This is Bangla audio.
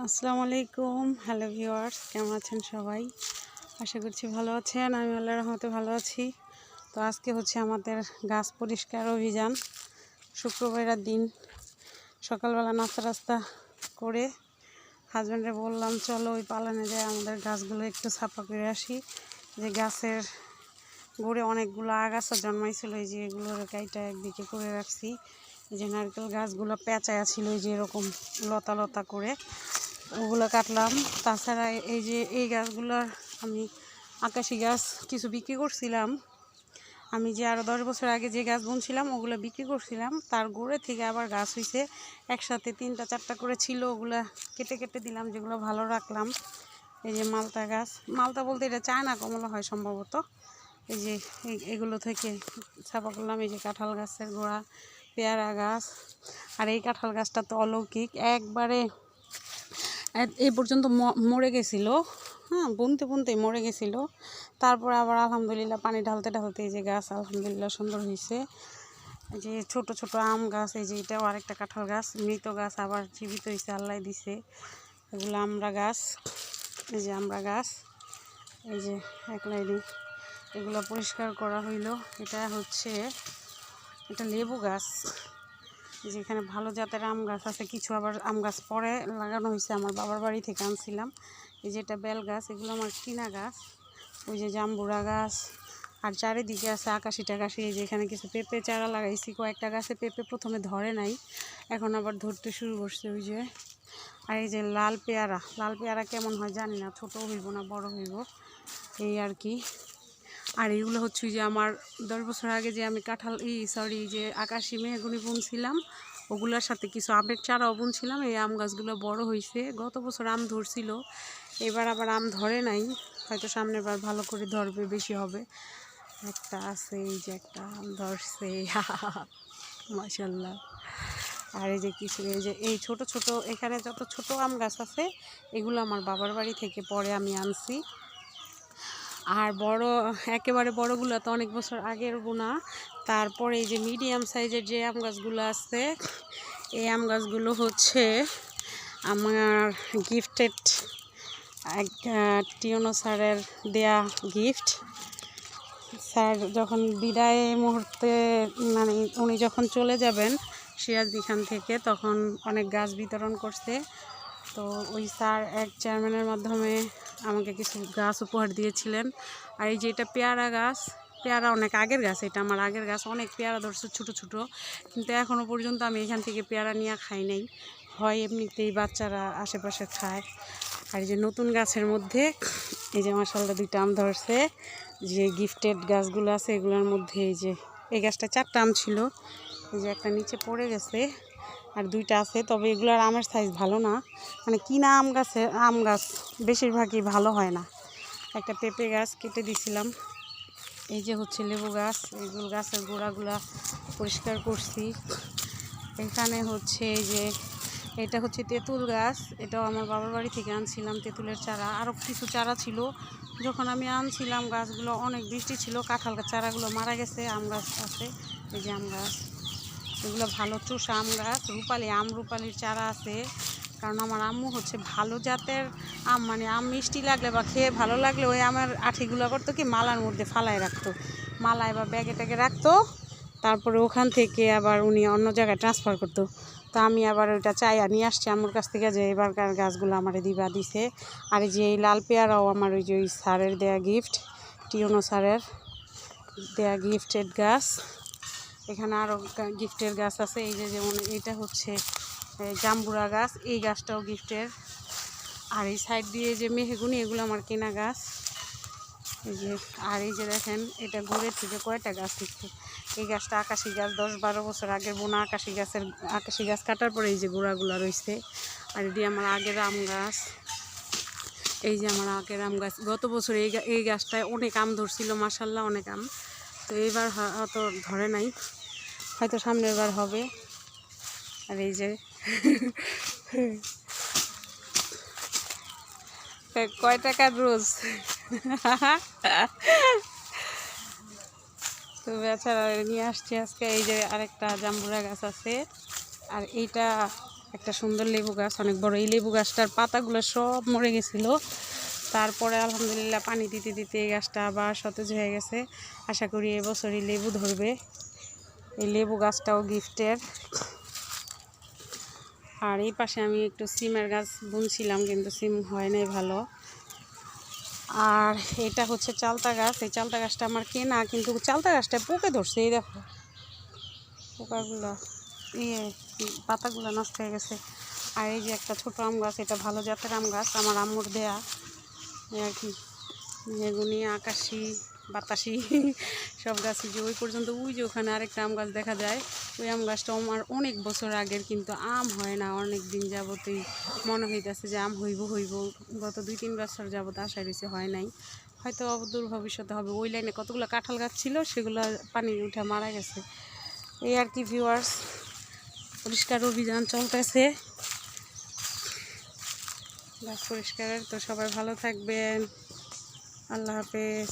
আসসালামু আলাইকুম। হ্যালো ভিউয়ার্স কেমন আছেন সবাই? আশা করছি ভালো আছেন। আমি আল্লাহ রহমতে ভালো আছি। তো আজকে হচ্ছে আমাদের গাছ পরিষ্কার অভিযান। শুক্রবারের দিন সকালবেলা নাস্তা রাস্তা করে হাজব্যান্ডে বললাম, চলো ওই পালানে যায় আমাদের গাছগুলো একটু ছাপা করে আসি। যে গাছের গড়ে অনেকগুলো আগাছা জন্মাইছিল, এই যে এগুলোর গাইটা একদিকে করে রাখছি। যে নারকেল গাছগুলো পেঁচায়া ছিল যে এরকম লতা লতা করে। ওগুলো কাটলাম। তাছাড়া এই যে এই গাছগুলোর আমি আকাশি গাছ কিছু বিক্রি করছিলাম। আমি যে আরও দশ বছর আগে যে গাছ বুনছিলাম, ওগুলো বিক্রি করছিলাম। তার গোড়ে থেকে আবার গাছ হয়েছে একসাথে তিনটা, চারটা করে ছিল। ওগুলো কেটে কেটে দিলাম, যেগুলো ভালো রাখলাম। এই যে মালতা গাছ। মালতা বলতে এটা চায়না কমলা হয় সম্ভবত। এই যে এগুলো থেকে ছাপা করলাম। এই যে কাঁঠাল গাছের গোড়া। পেয়ারা গাছ। আর এই কাঁঠাল গাছটা তো অলৌকিক। একবারে এই পর্যন্ত মরে গেছিল। হ্যাঁ বুনতে বুনতে মরে গেছিল। তারপর আবার আলহামদুলিল্লাহ পানি ঢালতে ঢালতে এই যে গাছ আলহামদুলিল্লাহ সুন্দর হয়েছে। এই যে ছোট ছোট আম গাছ, এই যে এটাও আরেকটা কাঁঠাল গাছ, মৃত গাছ আবার জীবিত হয়েছে, আল্লাহ দিছে। এগুলো আমরা গাছ, এই যে আমরা গাছ, এই যে এক লাইনে এগুলো পরিষ্কার করা হইল। এটা হচ্ছে এটা লেবু গাছ। যেখানে ভালো জাতের আম গাছ আছে, কিছু আবার আম গাছ পরে লাগানো হয়েছে আমার বাবার বাড়ি থেকে আনছিলাম। এই যে এটা বেল গাছ, এগুলো আমার কিনা গাছ। ওই যে জাম্বুরা গাছ। আর চারিদিকে আছে আকাশি টাকাশি, এই যে এখানে কিছু পেঁপে চারা লাগাইছি, কয়েকটা গাছে পেঁপে প্রথমে ধরে নাই, এখন আবার ধরতে শুরু করছে ওই যে। আর এই যে লাল পেয়ারা লাল পেয়ারা কেমন হয় জানি না, ছোটো হইব না, বড় হইব, এই আর কি। আর এগুলো হচ্ছে যে আমার দশ বছর আগে যে আমি কাঁঠাল ই সরি যে আকাশি মেহগুনি বুনছিলাম, ওগুলোর সাথে কিছু আমের চারাও বুনছিলাম। এই আম গাছগুলো বড় হয়েছে গত বছর আম ধরছিল, এবার আবার আম ধরে নাই, হয়তো সামনের বার ভালো করে ধরবে, বেশি হবে। একটা আছে, এই যে একটা আম ধরছে মাসাল্লাহ আর এই যে কিছু, এই যে, এই ছোট ছোট, এখানে যত ছোট আম গাছ আছে, এগুলো আমার বাবার বাড়ি থেকে পরে আমি আনছি। আর বড়, একেবারে বড়গুলো তো অনেক বছর আগের বোনা তারপরে এই যে মিডিয়াম সাইজের যে আম গাছগুলো আছে, এই আম গাছগুলো হচ্ছে আমার গিফটেড টিওনো স্যারের দেয়া গিফট স্যার যখন বিদায় মুহূর্তে মানে উনি যখন চলে যাবেন সিরাজদিখান থেকে, তখন অনেক গাছ বিতরণ করছে। তো ওই স্যার এক চেয়ারম্যানের মাধ্যমে আমাকে কিছু গাছ উপহার দিয়েছিলেন। আর এই যে এটা পেয়ারা গাছ, পেয়ারা অনেক আগের গাছ, এটা আমার আগের গাছ, অনেক পেয়ারা ধরছে ছোটো ছোটো। কিন্তু এখনও পর্যন্ত আমি এখান থেকে পেয়ারা নিয়ে খাই নাই। হয় এমনিতেই বাচ্চারা আশেপাশে খায়। আর এই যে নতুন গাছের মধ্যে, এই যে মাসাল্লা দুইটা আম ধরছে, যে গিফটেড গাছগুলো আছে, এগুলোর মধ্যে এই যে, এই গাছটা চারটা আম ছিল। এই যে একটা নিচে পড়ে গেছে। আর দুইটা আছে, তবে এগুলোর আমের সাইজ ভালো না। মানে কিনা আম গাছে, আম গাছ বেশিরভাগই ভালো হয় না। একটা পেঁপে গাছ কেটে দিছিলাম। এই যে হচ্ছে লেবু গাছ এগুলো গাছের গোড়াগুলা পরিষ্কার করছি। এখানে হচ্ছে যে, এটা হচ্ছে তেঁতুল গাছ। এটাও আমার বাবার বাড়ি থেকে আনছিলাম তেঁতুলের চারা। আরও কিছু চারা ছিল। যখন আমি আনছিলাম গাছগুলো, অনেক বৃষ্টি ছিল, কাঁঠাল গাছ চারাগুলো মারা গেছে, আম গাছ আছে। এই যে আম গাছ। এগুলো ভালো চোষা আম গাছ। রূপালি, আম রূপালির চারা আছে। কারণ আমার আম্মু হচ্ছে ভালো জাতের আম মানে আম মিষ্টি লাগলে বা খেয়ে ভালো লাগলে ওই আমার আঠিগুলো করতো কি মালার মধ্যে ফালায় রাখতো। মালায় বা ব্যাগে ট্যাগে রাখতো। তারপরে ওখান থেকে আবার উনি অন্য জায়গায় ট্রান্সফার করতো। তো আমি আবার ওইটা চাইয়া নিয়ে আসছি আমার কাছ থেকে যে এবারকার গাছগুলো আমার দিবা দিছে। আর যে এই লাল পেয়ারাও আমার ওই যে ওই স্যারের দেয়া গিফট টিওনো স্যারের দেয়া গিফটেড গাছ। এখানে আরও গিফটের গাছ আছে, এই যে যেমন এটা হচ্ছে জাম্বুরা গাছ, এই গাছটাও গিফটের। আর এই সাইড দিয়ে যে মেহেগুনি, এগুলো আমার কেনা গাছ। এই যে, আর এই যে দেখেন, এটা ঘুরে থেকে কয়টা গাছ হচ্ছে এই গাছটা আকাশি গাছ, দশ বারো বছর আগের বোনা আকাশি গাছের, আকাশি গাছ কাটার পরে এই যে গোড়াগুলা রয়েছে আর এটি আমার আগের আম গাছ। এই যে আমার আগের আম গাছ। গত বছর এই এই গাছটায় অনেক আম ধরছিল মাসাল্লাহ অনেক আম। তো এইবার হয়তো ধরে নাই। হয়তো সামনের বার হবে। আর এই যে কয় টাকার রোজ? তো বেচারা নিয়ে আসছি আজকে। এই যে আরেকটা জাম্বুরা গাছ আছে। আর এইটা একটা সুন্দর লেবু গাছ, অনেক বড়। এই লেবু গাছটার পাতাগুলো সব মরে গেছিল। তারপরে আলহামদুলিল্লাহ পানি দিতে দিতে এই গাছটা আবার সতেজ হয়ে গেছে। আশা করি এবছরই লেবু ধরবে। এই লেবু গাছটাও গিফটের আর এই পাশে আমি একটু সিমের গাছ বুনছিলাম, কিন্তু সিম হয় নাই ভালো। আর এটা হচ্ছে চালতা গাছ। এই চালতা গাছটা আমার কেনা, কিন্তু চালতা গাছটা পোকে ধরছে, এই দেখো। পোকাগুলো ইয়ে পাতাগুলো নষ্ট হয়ে গেছে। আর এই যে একটা ছোট আম গাছ, এটা ভালো জাতের আম গাছ, আমার আম্মুর দেয়া। আর কি। বেগুনি, আকাশি, বাতাসি, সব গাছই যে ওই পর্যন্ত, ওই যে ওখানে আরেকটা আম গাছ দেখা যায়, ওই আম গাছটা আমার অনেক বছর আগের কিন্তু আম হয় না, অনেক দিন যাবতই মনে হইতেছে যে আম হইব হইব। গত দুই তিন বছর যাবত আশা রয়েছে হয় নাই। হয়তো অদূর ভবিষ্যতে হবে। ওই লাইনে কতগুলো কাঁঠাল গাছ ছিল, সেগুলো পানি উঠে মারা গেছে। এই আর কি ভিউয়ার্স পরিষ্কার অভিযান চলতেছে। গাছ পরিষ্কারের তো সবাই ভালো থাকবেন। আল্লাহ হাফেজ।